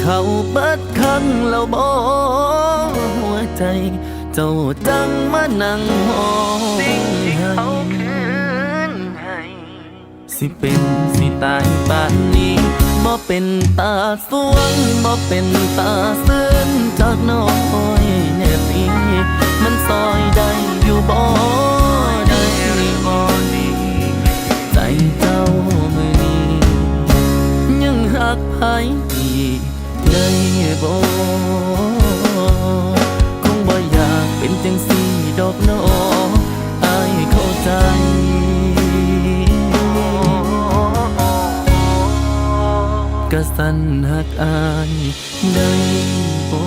เขาบ่หัวใจ เจ้าจังมานั่งห้องสิ่งที่เขาคืนให้ สิเป็นสิตายป่านนี้บ่เป็นตาสวงบ่เป็นตาซื่นจากน้อยแน่ตีมันซอยได้อยู่บ่ได้บ่ดีใจเจ้ามือนี้ยังหักไผอีก บ่คงบ่อยากเป็นจังสี่ดอกน้ออายเข้าใจกะสันหักอายได้บ่